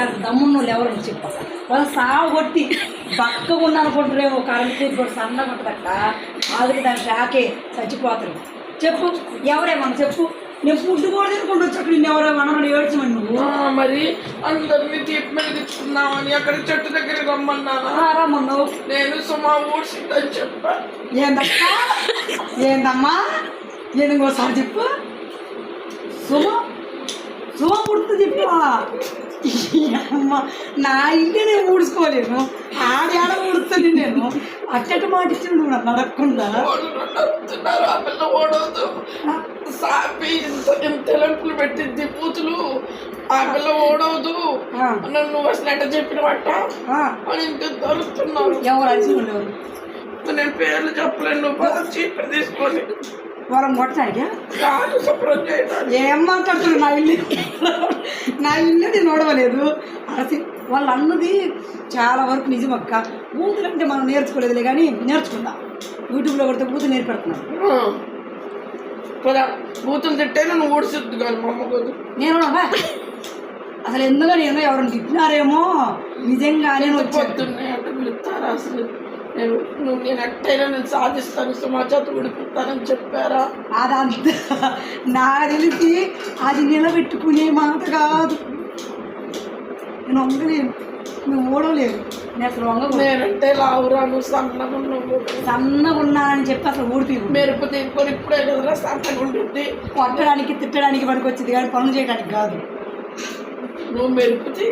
చాలా దమ్మున్న వాళ్ళు ఎవరు చెప్ప. వాళ్ళు సాగు కొట్టి బక్కగా ఉన్నారనుకుంటారేమో కరెంట్ తీసుకోడు సన్నగా ఉంటుందట ఆదికి దాని షాకే చచ్చిపోతారు. చెప్పు ఎవరేమన్నా చెప్పు. నేను ఫుడ్ కూడా తినుకుంటూ వచ్చి అక్కడ ఎవరేమన్నా ఏడ్చమని నువ్వు? మరి అందరినీ మీద తెచ్చుకుందామని అక్కడ చెట్టు దగ్గర రమ్మన్నానా? రమ్మన్నావు. నేను సుమా ఊడ్చిందని చెప్పా. ఏందక్క? ఏందమ్మా? నేను ఇంకోసారి చెప్పు. సుమ? సుమ పుడుతుంది చెప్పు. అమ్మ నా ఇల్లు నేను ఊడ్చుకోలేను. ఆడ ఊడుతుంది నేను. అట్టట మాట ఇచ్చిన నువ్వు నన్ను సాపి ఇంత పెట్టింది బూతులు. ఆ పిల్ల ఓడవదు. నన్ను అసలు ఎట్ట చెప్పినవట? ఆ, అని ఇంత అరుస్తున్నారు ఎవరు నేను పేర్లు చెప్పలేను నువ్వు తీసుకొని వరం కొట్టడానికి? ఏం నా ఇల్లు? నా ఇల్లు నేను నడవలేదు. అసలు వాళ్ళు అన్నది చాలా వరకు నిజం అక్క. బూతులు అంటే మనం నేర్చుకోలేదులే కానీ నేర్చుకుందాం. యూట్యూబ్లో కొడితే బూతులు నేర్పెడుతున్నాను బూతులు తిట్టేను నువ్వు ఊడిసిద్దు కానీ మా నేను అసలు ఎందుకో నేను ఎవరైనా తిట్టినారేమో? నిజంగానే పిలుస్తారా అసలు? నేను నువ్వు నేను ఎట్టయినా నేను సాధిస్తాను సమాజాత విడిపిస్తానని చెప్పారా? అదంతా నా తెలిసి అది నిలబెట్టుకునే మాట కాదు. నేను వంగలేను. నువ్వు ఓడలేవు నేను అసలు వంగ నేనంటే లావురా నువ్వు సన్నగా నువ్వు సన్నగా ఉన్నానని చెప్పి అసలు ఊడిపోయి మెరుపు తీసుకొని ఇప్పుడే కదరా సన్నగా ఉంటుంది కొట్టడానికి తిట్టడానికి పనికి వచ్చింది కానీ పనులు చేయడానికి కాదు. నువ్వు మెరుపు తీ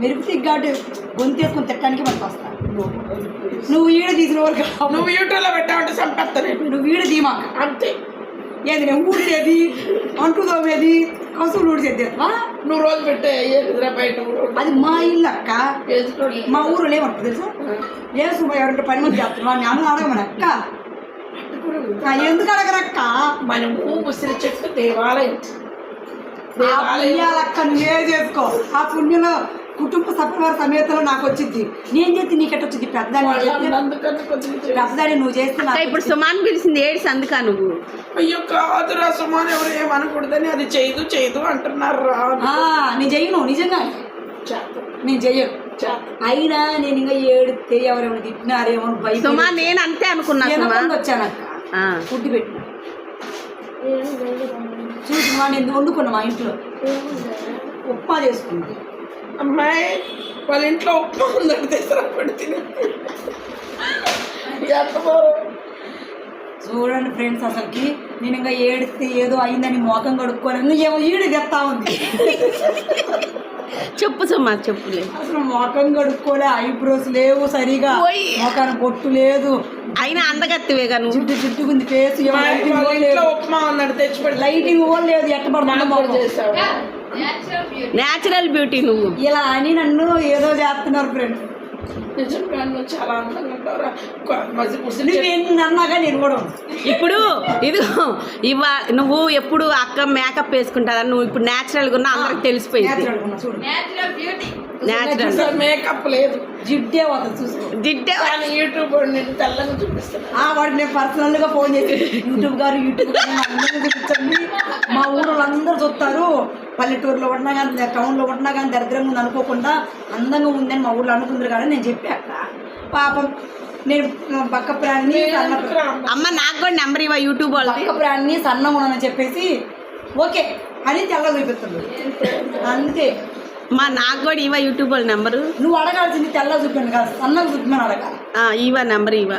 మెరుపు సిగ్గాటు గొంతేసుకొని తిట్టడానికి పనికి వస్తా. నువ్వు ఈడ తీసిన వరకు నువ్వు యూట్యూబ్లో పెట్టావంటే చంపేస్తా నేను నువ్వు ఈడ తీమాక. అంతే. ఏది నేను ఊడిసేది అంటు తోమేది? కసులు ఊడిసేది వా? నువ్వు రోజు పెట్టే బయట అది మా ఇల్లు అక్క. మా ఊరు లేవంట తెలుసా? ఏ సుమ ఎవరంటే పని మంది చేస్తున్నా నేను అడగమని అక్క. ఎందుకు అడగరక్క మనము ఉసిరి చెట్టు దేవాలయం. దేవాలయం పుణ్యాలక్క నువ్వే చేసుకో? ఆ పుణ్యంలో కుటుంబ సపరివార సమేతలో నాకు వచ్చింది. నేను చేస్తే నీకెట్ వచ్చింది? చేసి- పెద్దదాన్ని నువ్వు చేస్తే అక్క నాకు ఇప్పుడు సుమాన్ పిలిచింది ఏడ్స్ అందుకా నువ్వు? అయ్యో కాదురా సుమాన్ ఎవరు ఏమనకూడదని అది చేయదు చేయదు అంటున్నారు? రా ఆ, నేను చెయ్యను నిజంగా. నేను చెయ్యను. అయినా నేను ఇంకా ఏడితే ఎవరెవరు తిట్టినారేమో భయపడి సుమా నేను అంతే అనుకున్నా సుమా వెనకుండా వచ్చానక్క ఆ. ఫుడ్ పెట్టిన చూసి మా నేను వండుకున్నా మా ఇంట్లో. ఉప్మా చేసుకున్నా అమ్మాయి వాళ్ళ ఇంట్లో ఉప్మా ఉందంటే తీసుకురా తిని. ఎంతమారు చూడండి ఫ్రెండ్స్ అసలుకి నేను ఇంకా ఏడిస్తే ఏదో అయిందని మోకం కడుక్కోని ఏమో ఈడు తెస్తా ఉంది. చెప్పు సుమా చెప్పులే. అసలు మోకం కడుక్కోలే ఐబ్రోస్ లేవు సరిగా. ఓయ్. మోకాన పొట్టు లేదు. అయినా అందగత్తివేగా నువ్వు? చుట్టూ చుట్టుకుంది ఫేస్ ఉప్మా ఉందంటే తెచ్చిపెట్టి లైటింగ్ కూడా లేదు ఎట్ట పడుతుందో మొఖం. చేసావు న్యాచురల్ బ్యూటీ నువ్వు. ఇలా అని నన్ను ఏదో చేస్తున్నారు కూడా ఇప్పుడు ఇదిగో ఇవా నువ్వు ఎప్పుడు అక్క మేకప్ వేసుకుంటారని నువ్వు ఇప్పుడు న్యాచురల్గా ఉన్నా అందరికి తెలిసిపోయింది. నేచురల్ న్యాచురల్ మేకప్ లేదు. జిడ్డే పోతుంది చూసుకో. జిడ్డే కానీ యూట్యూబ్ నేను తెల్లంగా చూపిస్తాను ఆ వాడికి నేను పర్సనల్గా ఫోన్ చేసి యూట్యూబ్ గారు యూట్యూబ్ చూపించండి. మా ఊరు అందరూ చూస్తారు. పల్లెటూరులో ఉన్నా కానీ టౌన్లో ఉన్నా కానీ దరిద్రంగా ఉంది అనుకోకుండా అందంగా ఉందని మా ఊర్లో అనుకుందరు కానీ నేను చెప్పాక పాపం నేను పక్క ప్రాణిని సన్న అమ్మ నాకు కూడా నెంబర్ ఇవ్వ యూట్యూబ్ వాళ్ళది. పక్క ప్రాణిని సన్నంగా ఉన్నానని చెప్పేసి ఓకే అని తెల్ల చూపిస్తుంది అంతే. మా నాకు కూడా ఇవ్వ యూట్యూబ్ వాళ్ళ నెంబరు. నువ్వు అడగాల్సింది తెల్ల చూపించండి కాదు సన్నగా అడగాలి. ఇవా నెంబర్ ఇవా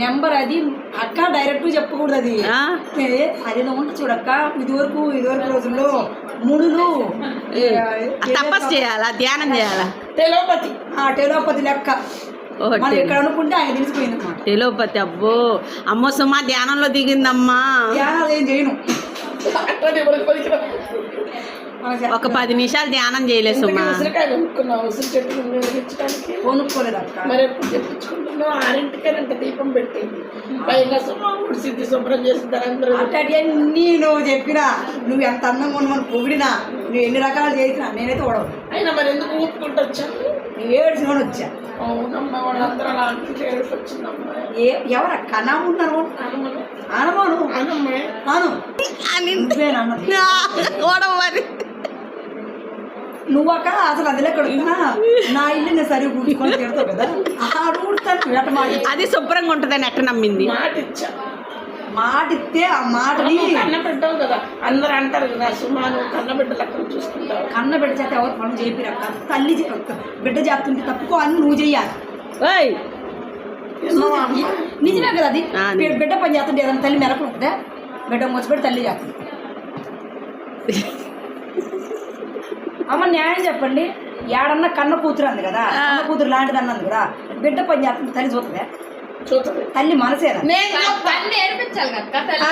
నెంబర్ అది అక్క డైరెక్ట్ చెప్పకూడదు అది. అది ఉంటుంది చూడక్క ఇదివరకు ఇదివరకు రోజుల్లో మునులు ఏ, తపస్సు చేయాలా ధ్యానం చేయాలా? టెలోపతి ఆ టెలోపతి లెక్క. మనం ఇక్కడ అనుకుంటే ఆయన తెలిసిపోయింది అన్నమాట. టెలోపతి అబ్బో అమ్మో సుమా ధ్యానంలో దిగిందమ్మా. ధ్యానాలు ఏం చేయను. ఒక పది నిమిషాలు ధ్యానం చేయలే సుమా. ఉసిరికాయ కొనుక్కున్నావు ఉసిరి చెట్టు వెలిగించడానికి కొనుక్కోలేదు అక్క. మరి ఎప్పుడు తెప్పించుకుంటున్నావు? ఆరింటికేనంట దీపం పెట్టింది. పైగా సుమా ఉడిసిద్ది శుభ్రం చేస్తారు అందరూ అట్టని నువ్వు చెప్పినా నువ్వు ఎంత అందంగా ఉన్నామని పొగిడినా నువ్వు ఎన్ని రకాలు చేసినా నేనైతే ఓడవు అయినా మరి ఎందుకు ఊపుకుంటూ వచ్చాను నువ్వు ఏడ్చిన వచ్చా. అవునమ్మా వాళ్ళందరూ వచ్చిందమ్మా. ఏ ఎవరక్క? నా ఉన్నారు ఆనమాను అనమ్మా ఆను అని. ఓడవ మరి నువ్వక అసలు అదిలే కడుగుతున్నా నా ఇల్లు నేను సరిగ్గా కూర్చుకొని తిడతావు కదా. మాట అది శుభ్రంగా ఉంటుందని ఎట్ట నమ్మింది? మాట ఇచ్చా మాట ఇస్తే ఆ మాటని నువ్వు కన్న పెట్టావు కదా. అందరు అంటారు కదా సుమా నువ్వు కన్న బిడ్డ లెక్కలు చూసుకుంటావు. కన్న బిడ్డ చేత ఎవరు పనులు చేపిరక్క తల్లి బిడ్డ చేస్తుంటే తప్పుకో అని నువ్వు చెయ్యాలి. ఓయ్? నిజమే కదా అది? ఆ, బిడ్డ పని చేస్తుంటే ఏదైనా తల్లి మెలకు ఉంటుందా? బిడ్డ మోసపెట్టి తల్లి చేస్తుంది. అమ్మ న్యాయం చెప్పండి. ఏడన్నా కన్న కూతురు అంది కదా. కన్న కూతురు లాంటిది అన్నది కదా. బిడ్డ పని చేస్తుంది తల్లి చూస్తుందా. చూస్తుంది. తల్లి మనసేనా? నేను చెప్తా. తల్లి నేర్పించాలి కదా తల్లి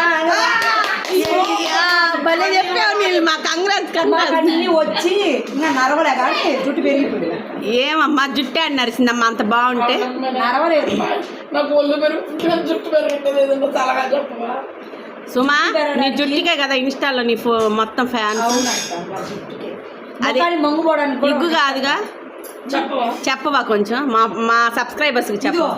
ఆ, భలే చెప్పావు నీళ్ళు మా అన్ని వచ్చి ఇంకా నరవలే కానీ జుట్టు పెరిగిపోయింది. ఏమమ్మా జుట్టే అని నరిసిందమ్మా అంత బాగుంటే? నరవలేదు నాకు ఒళ్ళు పెరుగుతుంది జుట్టు పెరగట్లేదు తలగా చెప్పవా? సుమా నీ జుట్టుకే కదా ఇన్స్టాలో నీ ఫో మొత్తం జుట్టుకి అది- మంగుపోవడానికి ఇగ్గు కాదుగా? చెప్పవా? చెప్పవా కొంచెం? మా మా సబ్స్క్రైబర్స్కి చెప్పు.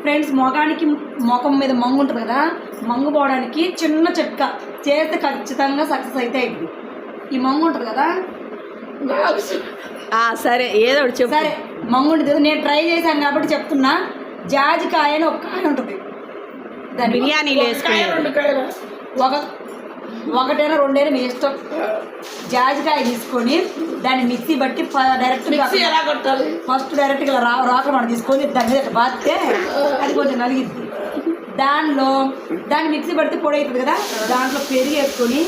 ఫ్రెండ్స్ మొగానికి ముఖం మీద మంగు ఉంటుంది కదా మంగు పోవడానికి చిన్న చిట్కా చేస్తే ఖచ్చితంగా సక్సెస్ అయితే అయింది ఈ మంగు ఉంటుంది కదా? సరే ఏదో ఒకటి చెప్పు. సరే మంగు ఉంటుంది నేను ట్రై చేశాను కాబట్టి చెప్తున్నా. జాజికాయ అని ఒక కాయ ఉంటుంది. బిర్యానీలు కాయలు. ఒక ఒకటైనా రెండైనా మీ ఇష్టం. జాజికాయ తీసుకొని దాన్ని మిక్సీ బట్టి డైరెక్ట్ మిక్సీ ఎలా కొట్టాలి? ఫస్ట్ డైరెక్ట్గా రా రాక మనం తీసుకొని దాని మీద బాస్తే అది కొంచెం నలిగిద్ది. దానిలో దాన్ని మిక్సీ పడితే పొడి అవుతుంది కదా దాంట్లో పెరుగు వేసుకొని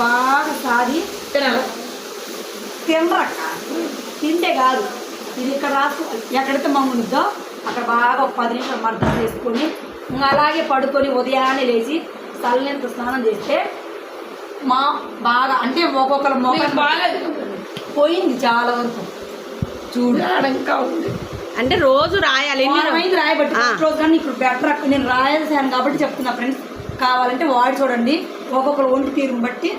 బాగా సాది తినరక్క తింటే కాదు. ఇది ఇక్కడ రాసు ఎక్కడైతే మమ్మునిద్దో అక్కడ బాగా ఒక పది నిమిషాలు మర్దం చేసుకొని అలాగే పడుకొని ఉదయాన్నే లేచి చల్లనీళ్ళతో స్నానం చేస్తే మా బాగా అంటే ఒక్కొక్కరు మొక్క బాగా పోయింది చాలా వరకు. చూడు. ఇంకా ఉంది. అంటే రోజు రాయాలి. వారమైంది రాయబట్టి. ఫస్ట్ రోజు కానీ ఇప్పుడు బెటర్ అక్క నేను రాయాల్సాను కాబట్టి చెప్తున్నా ఫ్రెండ్స్ కావాలంటే వాడి చూడండి. ఒక్కొక్కరు ఒంటి తీరుని బట్టి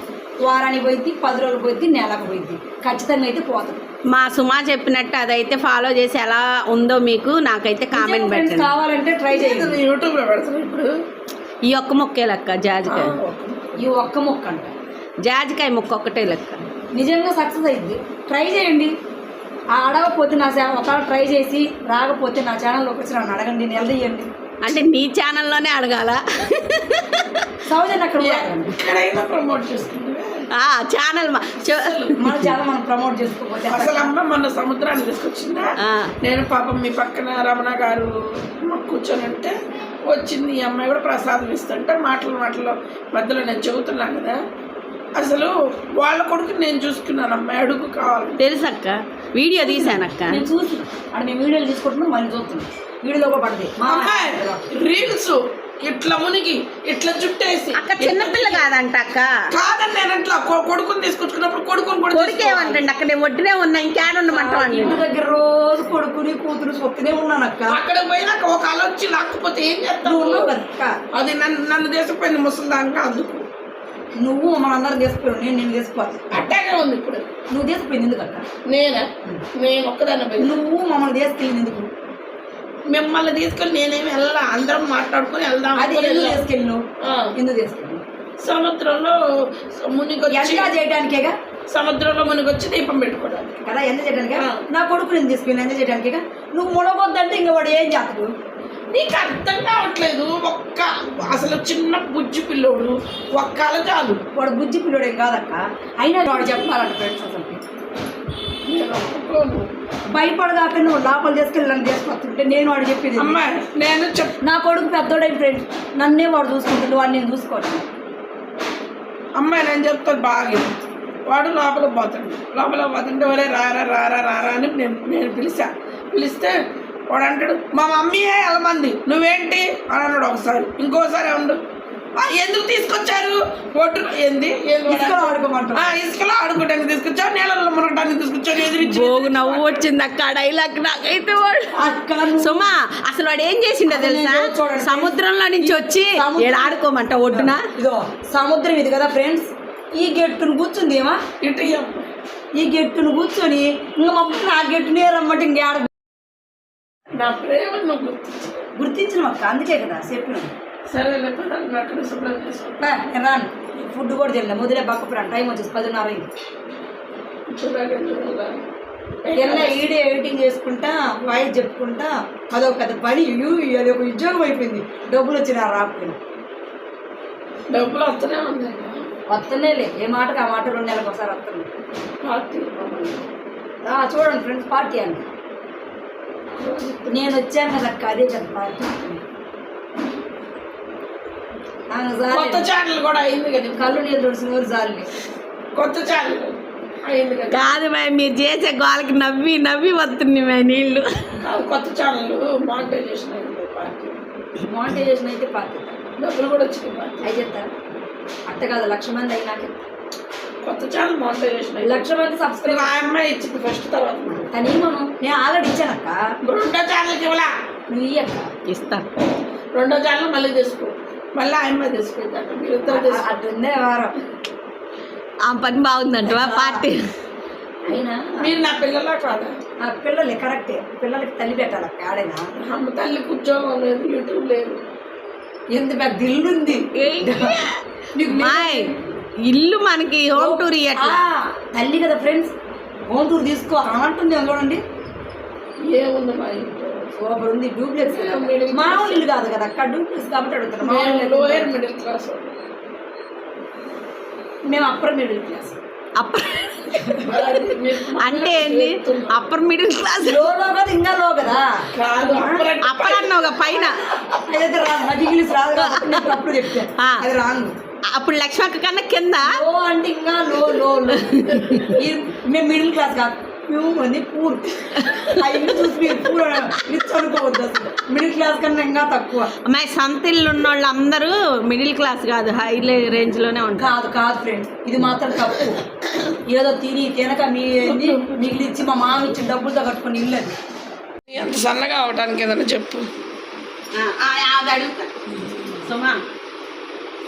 వారానికి పోయింది పది రోజులు పోయింది నెలకు పోయింది ఖచ్చితంగా అయితే పోతుంది మా సుమా చెప్పినట్టు అదైతే ఫాలో చేసి ఎలా ఉందో మీకు నాకైతే కామెంట్ పెట్టండి. కావాలంటే ట్రై చేయండి. యూట్యూబ్లో పెడతాను ఇప్పుడు. ఈ ఒక్క మొక్కే లెక్క జాజికాయ ఈ ఒక్క మొక్క అంట. జాజికాయ మొక్క ఒక్కటే లెక్క. నిజంగా సక్సెస్ అయింది. ట్రై చేయండి. ఆ అడగకపోతే నా ఛానల్ ఒకవేళ ట్రై చేసి రాకపోతే నా ఛానల్లోకి వచ్చి నన్ను అడగండి నిలదీయండి. అంటే నీ ఛానల్లోనే అడగాల? సౌజన్ అక్కడ ఎక్కడైనా ప్రమోట్ ఛానల్ మా చ- మన ఛానల్ మనం ప్రమోట్ చేసుకోకపోతే అసలు అమ్మ మొన్న సముద్రాన్ని తీసుకొచ్చిందా? నేను పాపం మీ పక్కన రమణ గారు కూర్చొని ఉంటే వచ్చింది. ఈ అమ్మాయి కూడా ప్రసాదం ఇస్తుంటే మాటలు మాటలు మధ్యలో నేను చెబుతున్నాను కదా. అసలు వాళ్ళ కొడుకు నేను చూసుకున్నాను అమ్మాయి. అడుగు కావాలి. తెలుసక్క వీడియో తీసానక్క నేను చూసి అక్కడ మేము వీడియోలు తీసుకుంటున్నాం మళ్ళీ చూస్తున్నాం. వీడియోలో అమ్మాయి. రీల్స్. ఇట్లా మునిగి ఇట్లా చుట్టేసి అక్క చిన్నపిల్ల కాదంట అక్క. కాదని నేను అట్లా కొడుకుని తీసుకొచ్చుకున్నప్పుడు కొడుకుని కూడా తీసుకోవాలి. కొడుకేమంటండి అక్కడ నేను ఒడ్డునే ఉన్నా ఇంకేడుండమంటావు ఇంటి దగ్గర రోజు కొడుకుని కూతురు సొత్తునే ఉన్నాను అక్క. అక్కడ పోయినాక ఒక అల వచ్చి లేకపోతే ఏం చేస్తావు. అది నన్ను నన్ను తీసుకుపోయింది ముసలిదానికి అందుకు నువ్వు మనందరం తీసుకుపోయావు నేను నేను తీసుకోవాలి అట్టాగే ఉంది ఇప్పుడు. నువ్వు తీసుకుపోయింది ఎందుకు అక్క? నేనా? నేను ఒక్కదాన్ని పోయి నువ్వు మమ్మల్ని తీసుకెళ్ళింది ఎందుకు? మిమ్మల్ని తీసుకొని నేనేమి వెళ్ళా అందరం మాట్లాడుకొని వెళ్దాం. అది ఎందుకు ఆ, ఎందుకు తీసుకెళ్ళినావు? సముద్రంలో మునిగొచ్చి ఎంజాయ్ చేయడానికేగా సముద్రంలో మునిగొచ్చి దీపం పెట్టుకోవడానికి కదా ఎంజాయ్ చేయడానికే. నా కొడుకు నేను తీసుకెళ్ళి ఎంజాయ్ చేయడానికేగా నువ్వు మునగొద్దంటే ఇంక వాడు ఏం చేస్తాడు? నీకు అర్థం కావట్లేదు. ఒక్క అసలు చిన్న బుజ్జి పిల్లోడు ఒక్క అల చాలు వాడు బుజ్జి పిల్లడేం కాదక్క? అయినా వాడు చెప్పాలంట ఫ్రెండ్స్ అసలు భయపడదాక నువ్వు లోపల తీసుకెళ్ళి నన్ను తీసుకొస్తుంటే నేను వాడు చెప్పేది అమ్మాయి నేను చెప్ నా కొడుకు పెద్దోడైన ఫ్రెండ్స్ నన్నే వాడు చూసుకుంటుంది వాడు నేను చూసుకోవాలి అమ్మాయి నేను చెప్తాను బాగా. వాడు లోపల పోతాడు. లోపల పోతుంటే ఒరే రారా రారా రారా అని నేను నేను పిలిచా. పిలిస్తే వాడు అంటాడు మా మమ్మీయే వెళ్ళమంది నువ్వేంటి? అని అన్నాడు ఒకసారి. ఇంకోసారి ఉండు "ఆ, ఎందుకు తీసుకొచ్చారు? ఒడ్డు ఏంది? ఇసుకలో. ఆ, ఆడుకోవడానికి తీసుకొచ్చావు నీళ్ళలో మునగడానికి బోగు నవ్వు వచ్చింది అక్క డైలాగ్ నాకైతే వాడు. అక్క నువ్వు- సుమా అసలు వాడు ఏం చేసిండో తెలుసా. సముద్రంలో నుంచి వచ్చి ఆడుకోమంట ఒడ్డున? ఇదో సముద్రం ఇది కదా ఫ్రెండ్స్. ఈ గెట్టును కూర్చుంది ఏమా. ఈ గెట్టును కూర్చొని ఇంకా మమ్మల్ని నా గెట్టునే రమ్మంటే ఇంకేడ నా ప్రేమ. గుర్తించిన అక్క అందుకే కదా చెప్పిన ఫుడ్ కూడా తినలే. ముదిలే పక్క ఫ్రెండ్. టైం వచ్చేసి పదిన్నర ఈడే ఎడిటింగ్ చేసుకుంటా వాయిస్ చెప్పుకుంటా. అదొక పెద్ద పని. అది ఒక ఉద్యోగం అయిపోయింది. డబ్బులు వచ్చినా రాకుండా డబ్బులు వస్తూనే ఉన్నాయి. వస్తున్నాయిలే ఏ మాటకు ఆ మాట రెండు నెలలకు ఒకసారి వస్తుంది చూడండి ఫ్రెండ్స్ పార్టీ అండి నేను వచ్చాను కదా అదే కదా పార్టీ. కొత్త ఛానల్ కూడా అయింది కదా. కళ్ళు నీళ్ళు తుడిసిన చాలు కొత్త ఛానల్ అయింది కదా. కాదు మరి మీరు చేసే గోలకి నవ్వి నవ్వి వస్తున్నాయి మరి నీళ్ళు. కొత్త ఛానల్ మానిటైజేషన్ అయింది పార్టీ. మానిటైజేషన్ అయితే పార్టీ. డబ్బులు కూడా పార్టీ. అయి చెప్తారు అట్ట కాదు లక్ష మంది అయినాక కొత్త ఛానల్ మానిటైజేషన్ లక్ష మంది సబ్స్క్రైబ్ ఆ అమ్మాయి ఇచ్చింది ఫస్ట్ తర్వాత. కానీ మనం నేను ఆల్రెడీ ఇచ్చానక్క. రెండో ఛానల్కి ఇవ్వలా? నువ్వు ఇయ్యక్క. ఇస్తా. రెండో ఛానల్ మళ్ళీ తీసుకో మళ్ళీ ఆ అమ్మాయి తీసుకుంటాను మీరు వారం ఆ పని బాగుందంటవా పార్టీ? అయినా మీరు నా పిల్లలా కాదా? ఆ పిల్లలే కరెక్టే. పిల్లలకి తల్లి పెట్టాలక్క ఆడైనా? అమ్మ తల్లికి ఉద్యోగం లేదు యూట్యూబ్ లేదు. ఎంత పెద్ద ఇల్లు ఉంది ఇల్లు మనకి హోమ్ టూర్ తల్లి కదా ఫ్రెండ్స్ హోమ్ టూర్ తీసుకో అంటుంది చూడండి. ఏముంది మా ఇంట్లో సూపర్ ఉంది డూప్లెక్స్. మామూలు ఇల్లు కాదు కదా అక్కడ డూప్లెక్స్ కాబట్టి లోయర్ కాదు. మిడిల్ క్లాస్ మేము అప్పర్ మిడిల్ క్లాస్ అప్పర్ అంటే ఏంది? అప్పర్ మిడిల్ క్లాస్ లోలో కదా ఇంకా లో కదా? అప్పర్ అన్నావుగా పైన. అదైతే రాదు ఇంగ్లీష్ రాదు చెప్తాను ఆ. అది రాంగ్ అప్పుడు లక్ష్మక్క కన్నా కింద? లో అంటే ఇంకా లో లో మేము మిడిల్ క్లాస్ కాదు. మేము మంది పూర్ ఇల్లు చూసి మీరు పూర్ రిచ్ అనుకోవద్దు అసలు. మిడిల్ క్లాస్ కన్నా ఇంకా తక్కువ. అమ్మాయి సొంత ఇల్లు ఉన్న వాళ్ళు అందరూ మిడిల్ క్లాస్ కాదు హై రేంజ్లోనే ఉంటారు. కాదు కాదు ఫ్రెండ్స్ ఇది మాత్రం తప్పు. ఏదో తిని తినక మీ ఏంది? మిగిలిచ్చి మా మామ ఇచ్చిన డబ్బులతో కట్టుకుని ఇల్లు అది ఎంత సన్నగా అవటానికి ఏదైనా చెప్పు. ఆ, ఆ, అది అడుగుతా. సుమా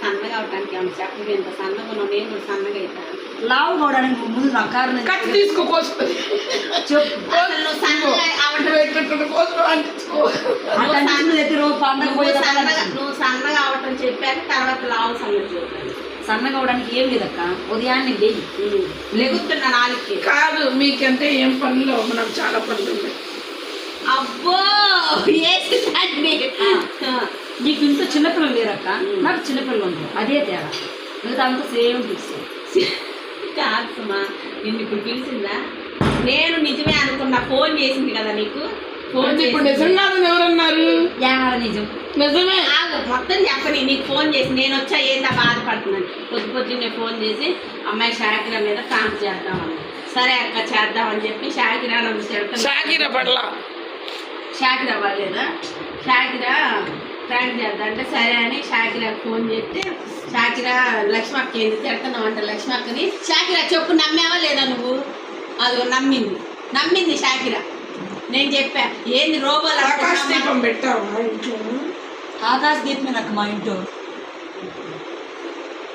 సన్నగా అవటానికి ఏమన్నా చెప్పదు ఎంత సన్నగా ఉన్నావు? నేను సన్నగా అవుతాను? లావు కావడానికి ముందు నా కారణం కత్తి తీసుకో చెప్పు. నువ్వు సన్నగా ఎత్తి రోజు పండగ నువ్వు అవటం చెప్పాక తర్వాత లావు సంగతి చెప్పాను సన్నగా అవడానికి ఏం లేదక్క. ఉదయాన్నే లేచి లెగుతున్నా నాలుగుకి. కాదు మీకంటే ఏం పనులు మనకు చాలా పనులు ఉన్నాయి. అబ్బో! నీకు ఇంట్లో చిన్నపిల్లలు లేరక్క? నాకు చిన్నపిల్లలు ఉంటారు అదే తేడా. మిగతా అంతా సేమ్ ఫిక్స్. కాదు సుమా నిన్ను ఇప్పుడు పిలిచిందా? నేను నిజమే అనుకున్నా ఫోన్ చేసింది కదా నీకు? ఫోన్ ఇప్పుడు. నిజంగా ఎవరన్నారు? నిజం. నిజమే. మొత్తం చెప్పని నీకు ఫోన్ చేసి నేను వచ్చా ఏందా బాధపడుతున్నాను పొద్దు పొద్దున్నే ఫోన్ చేసి అమ్మాయి షాకిరా మీద కాంప్ చేద్దామని. సరే అక్క చేద్దామని చెప్పి షాకిరా నన్ను షాకీర పట్ల షాకిరా వాళ్ళేదా షాకిరా ప్రాంక్ చేద్దాం. అంటే సరే అని షాకిరాకి ఫోన్ చేస్తే షాకిరా లక్ష్మక్క ఏంది? తిడుతున్నావు అంట లక్ష్మక్కని షాకిరా చెప్పు నమ్మావా లేదా నువ్వు? అది నమ్మింది. నమ్మింది షాకిరా. నేను చెప్పా ఏంది రోబోలు ఆకాశ? దీపం పెట్టావా ఇంట్లో? ఆకాశ దీపమే నాకు మా ఇంట్లో.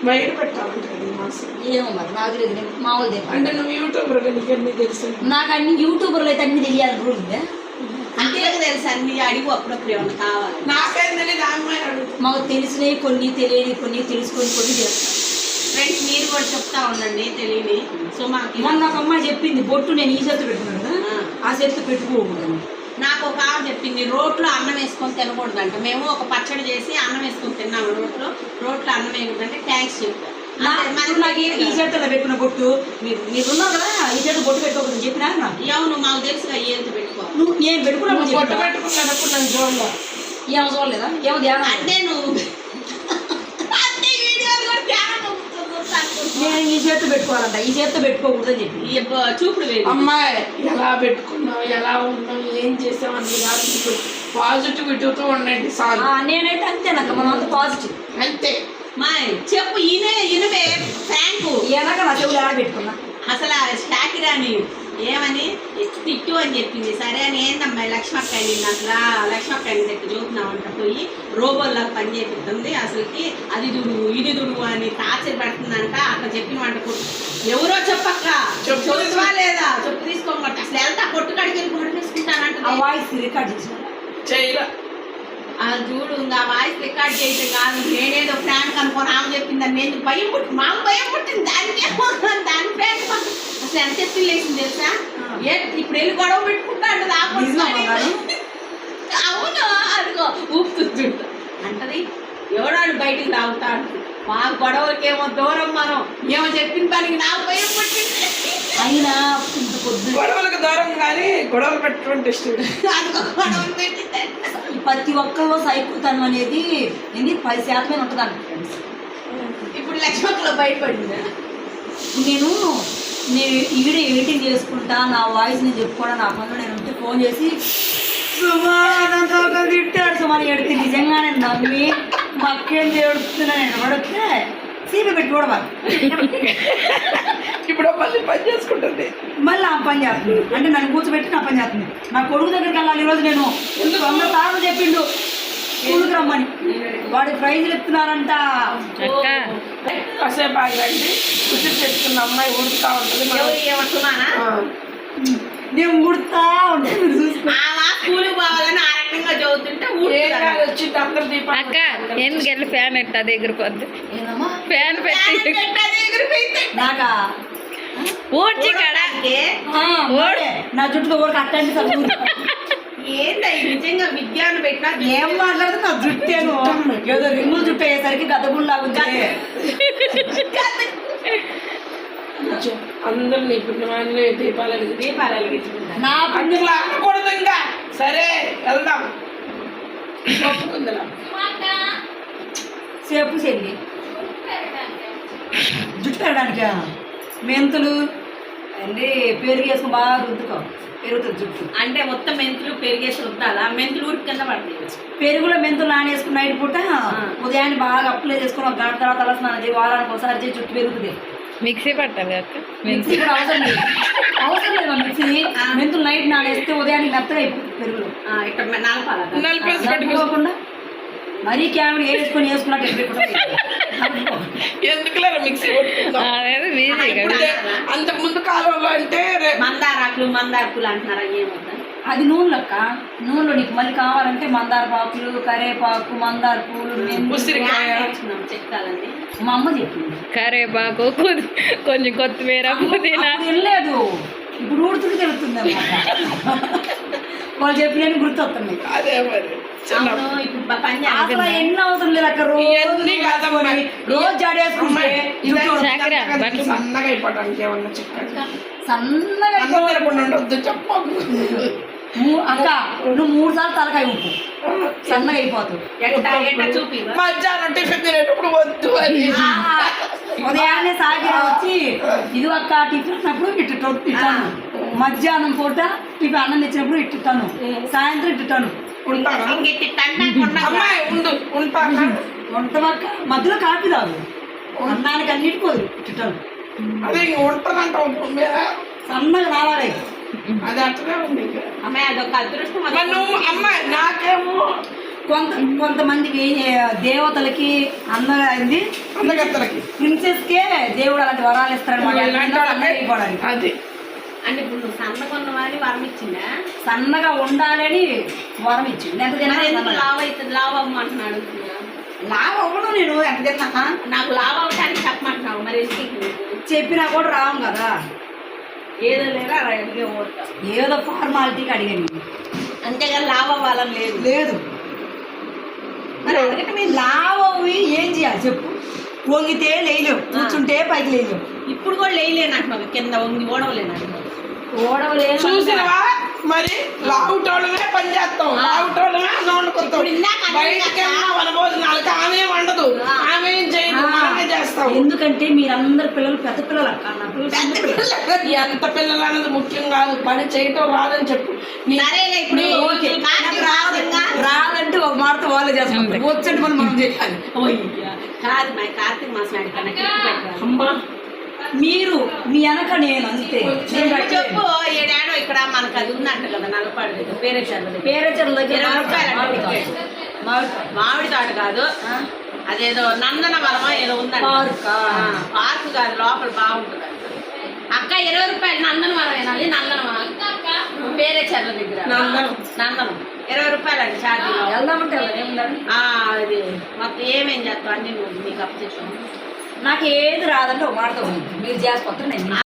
బయట పెట్టాలంటే ఏమో మరి నాకు తెలియదు మామూలు దీపం అంటే నువ్వు యూట్యూబర్ నీకు అన్ని తెలుసు. నాకు అన్ని యూట్యూబర్లు అయితే అన్ని తెలియాలి రూల్ అన్ని అడిగి అప్పుడప్పుడు ఏమన్నా కావాలి? నాకేం తెలియదు అమ్మాయి మాకు తెలిసినవి కొన్ని తెలియని కొన్ని తెలుసుకొని కొన్ని చేస్తాం ఫ్రెండ్స్ మీరు కూడా చెప్తా ఉండండి తెలియని. సో మాకు మొన్న ఒక అమ్మాయి చెప్పింది బొట్టు నేను ఈ చేతి పెట్టుకున్నాను ఆ. చేతి పెట్టుకోకూడదు నాకు ఒక ఆమె చెప్పింది రోట్లో అన్నం వేసుకొని తినకూడదంట. మేము ఒక పచ్చడి చేసి అన్నం వేసుకొని తిన్నాము రోట్లో. రోట్లో అన్నం వేయకూడదంటే థ్యాంక్స్ చెప్పాను నాకు ఈ- చేతిలో పెట్టుకున్న బొట్టు. మీరు మీరు ఉన్నారు కదా ఈ చేతి బొట్టు పెట్టుకోకూడదు చెప్పినా అవును మాకు తెలుసుగా ఏది పెట్టుకో. నువ్వు నేను పెట్టుకున్నాను నువ్వు పొట్టు చెప్పినా పెట్టుకున్నప్పుడు నన్ను చూడలే ఏమో చూడలేదా? ఏమో ధ్యానం అంటే నువ్వు. నేను ఈ చేతి పెట్టుకోవాలంట ఈ చేతితో పెట్టుకోకూడదు అని చెప్పి చూపుడు అమ్మాయి ఎలా పెట్టుకున్నావు ఎలా ఉన్నావు ఏం చేసావు అన్ని కాదు పాజిటివిటీతో ఉండండి ఆ, నేనైతే అంతేనక్క మనం అంత పాజిటివ్ అంతే చెప్పు ఈయనే ఈయనవే ఫ్రాంకు. ఏనాక నా చెవులు ఆడ పెట్టుకున్నా? అసలు ఆ షాకిరాని ఏమని? తిట్టు అని చెప్పింది. సరే అని ఏందమ్మా లక్ష్మక్కని అసలు లక్ష్మక్కని దగ్గర చూపుతున్నామంట పోయి రోబోల్లో పని చేపిస్తుంది. అసలుకి అది దుడువు ఇది దుడువు అని టార్చర్ పెడుతుందంట. అట్లా చెప్పిన వంట కొట్టు ఎవరో చెప్పక్క. చెప్పు. చెప్పువా లేదా? చెప్పు తీసుకోమంట అసలు వెళ్తా కొట్టు వెళ్ళి కొట్టు ఆ తీసుకుంటానంట వాయిస్ రికార్డ్ చేసిన ఆ చూడు ఇంకా వాయిస్ రికార్డ్ చేయటం కాదు. నేనేదో ఫ్రాంక్ అనుకోని ఆమె చెప్పిందని నేను భయం పుట్టి మామ భయం పుట్టింది. దానికేమో దాని ఫ్రాంక్ అసలు ఎంత ఎత్తులు లేచింది తెలుసా? ఏ ఇప్పుడు వెళ్ళి గొడవ పెట్టుకుంటాడు నిజమా బంగారం? అవును అదిగో ఊపుతుంది. అంటది ఎవడాడు బయటికి తాగుతాడు? మా గొడవలకేమో దూరం మనం. ఏమో చెప్పిన పనికి నాకు భయం పుట్టింది. అయినా గొడవలకు దూరం కానీ గొడవలు పెట్టడం ఇష్టం గొడవలు పెట్టింది. ప్రతి ఒక్కరిలో సైకోతనం అనేది ఏంది? పది శాతమే ఉంటుంది అంట ఫ్రెండ్స్ ఇప్పుడు లక్ష్మక్కలో బయటపడింది? నేను నేను ఈ వీడియో ఎడిటింగ్ చేసుకుంటా నా వాయిస్ నేను చెప్పుకోవడం నా పనులు నేను ఉంటే ఫోన్ చేసి సుమారంతా ఒక తిట్టాడు సుమారు ఎడితే నిజంగానే నమ్మి మా అక్కేం ఏడుస్తున్నా నేను పడితే సీపీ పెట్టి కూడా ఇప్పుడు మళ్ళీ పని చేసుకుంటుంది. మళ్ళీ ఆ పని చేస్తుంది. అంటే నన్ను కూర్చోబెట్టి నా పని చేస్తుంది. నా కొడుకు దగ్గరికి వెళ్ళాలి ఈరోజు నేను. వంద సార్లు చెప్పిండు. స్కూల్కి రమ్మని. వాడి ప్రైజులు ఎత్తున్నారంట కాసేపు ఆగండి ఉచిత తెచ్చుకున్న అమ్మాయి ఉడుకుతా ఉంటుంది. ఏమంటున్నానా? నేను ముడతా ఉంటే మీరు చూసుకో. ఆమె స్కూల్కి పోవాలని ఆ రకంగా చదువుతుంటే అందరు అక్క ఫ్యాన్ ఎట్ట అది ఎగిరిపోద్ది ఏనమ్మా? ఫ్యాన్ పెట్టి. నాకా? ఊడ్చి కాడ. నా జుట్టుతో కూడా కట్టండి సార్ ఏంది నిజంగా విజ్ఞానం పెట్టినా ఏం మాట్లాడుతున్నా నా జుట్టేను ఏదో రింగులు జుట్టు అయ్యేసరికి కూర్చో. అందరూ నీ పుణ్యమాన్ని దీపాలు వెలిగించి దీపాలు నా అందులో అనకూడదు ఇంకా. సరే వెళ్దాం. సేపు చెల్లి జుట్టు పెరగడానికి? మెంతులు అండి పెరుగు వేసుకుని బాగా రుద్దుకో. పెరుగుతుంది జుట్టు. అంటే మొత్తం మెంతులు పెరిగేసి రుద్దాలా? మెంతులు ఊరికి కింద పడతాయి. పెరుగులో మెంతులు నానేసుకుని నైట్ పూట ఉదయాన్నే బాగా అప్లై చేసుకుని ఒక గంట తర్వాత తల స్నానం చేయి వారానికి ఒకసారి చేయి జుట్టు పెరుగుతుంది. మిక్సీ పట్టాలి మిక్సీ కూడా అవసరం లేదు. అవసరం లేదు మిక్సీ మెంతులు నైట్ నానేస్తే ఉదయానికి మెత్తగా అయిపోతుంది పెరుగులో. ఆ, ఇక్కడ నలపాల నలుపుకోకుండా మరీ క్యామెరా వేసుకొని వేసుకున్నట్టు ఎందుకులే మిక్సీ అంతకు ముందు కాలంలో అంటే మందారాకులు మందారకులు అంటున్నారా ఏమవుతా అది నూనెలక్క నూనెలో నీకు మళ్ళీ కావాలంటే మందార పాకులు కరేపాకు మందార పూలు. ఉసిరికాయ. చెక్కాలని మా అమ్మ చెప్పింది. కరేపాకు కొంచెం కొత్తిమీర పుదీనా. వెళ్ళలేదు. ఇప్పుడు ఊడుతుంటే తెలుస్తుంది అన్నమాట వాళ్ళు చెప్పినవి గుర్తొస్తున్నాయి. అదే మరి. ఎన్ని అవసరం లేదు రోజు జాడేసుకుంటే. సన్నగా అయిపోవడానికి ఏమన్నా చెప్పండి. సన్నగా అయిపో- అందరూ ఉండొద్దు చెప్పకు మూ- అక్క నువ్వు మూడు సార్లు తలకాయ ఉప్పు సన్నగా అయిపోతావు. చూపి మధ్యాహ్నం టిఫిన్ తినేటప్పుడు వద్దు అని. ఆ, ఉదయాన్నే సాగిర వచ్చి ఇది ఒక్క టిఫిన్ అన్నప్పుడు ఇట్టు ఇట్టాను మధ్యాహ్నం పూట టిఫిన్ అన్నం తెచ్చినప్పుడు ఇట్టాను సాయంత్రం తండా అమ్మాయి ఉండు మధ్యలో కాఫీ తాగు అన్నానికి అన్నిటికీ ఇట్టాను అదే మీద సన్నగా రావాలి అది అట్లనే ఉంది. అమ్మాయి అదొక అదృష్టం నువ్వు అమ్మాయి నాకేమో. కొంత కొంతమందికి దేవతలకి అందగా అయింది. అందగత్తలకి ప్రిన్సెస్కే దేవుడు అలాంటి వరాలు ఇస్తారనమాట అది. అంటే ఇప్పుడు నువ్వు సన్నగొన్న వారి వరం ఇచ్చిందా? సన్నగా ఉండాలని వరం ఇచ్చింది. ఎంత తిన్నా ఎందుకు సన్నగా. లావ్ అవుతుంది లావ్ అవ్వమంటున్నాడు లావు అవ్వడం నేను. ఎంత తిన్నా? నాకు లావ్ అవటానికి చెప్పమంటున్నావు మరి ఎందుకు నీకు? చెప్పినా కూడా రావు కదా. ఏదో లేదా? అడిగే ఏదో ఫార్మాలిటీకి అడిగాను. నేను. అంతేగాని లావ్ అవ్వాలని లేదు. లేదు. మరి అడగటం ఏంది? లావు అవి ఏం చేయాలి చెప్పు? వంగితే లేలేవు కూర్చుంటే పైకి లేలేవు ఇప్పుడు కూడా లేయలేను అంటున్నావు కింద వంగి ఓడవలేను అంటున్నావు చూసినవా? మరి లావుటోళ్ళమే పని చేస్తాం. లావుటోళ్ళమే అన్నం వండుకుంటాం బయటికి ఆమె ఏం వండదు. ఆమె ఏం చేయదు? మనమే చేస్తాం. ఎందుకంటే మీరందరు పిల్లలు పెద్ద పిల్లలు అక్క. ఎంత పిల్లలు. అనేది ముఖ్యం కాదు. పని చేయటం రాదని చెప్పు. రాదంటే ఒక మాటతో వాళ్ళే చేసుకుంటారు వచ్చండి మనం మనం చేయాలి. కాదు మా కార్తీక మాసం అమ్మా. మీరు మీ వెనక నేను అంతే. చెప్పు ఏడాడో ఇక్కడ మనకు అది ఉందంట కదా దగ్గర పేరే దగ్గర. ఇరవై రూపాయలు మామిడి తోట. కాదు. అదేదో నందన వలమో ఏదో ఉందంట. పార్కా? పార్క్ కాదు లోపల బాగుంటుంది అక్క ఇరవై రూపాయలు నందన వనం అది నందనమా పేరే చర్ల దగ్గర. నందనం. నందనం. ఇరవై రూపాయలు అండి ఛార్జీలో. వెళ్దామంటే అది మొత్తం ఏమేం చేస్తావు అన్ని నీకు అప్ చేసాను నాకు ఏది రాదంటే ఒక మాటతో ఉంది. మీరు చేసుకొస్తారు నేను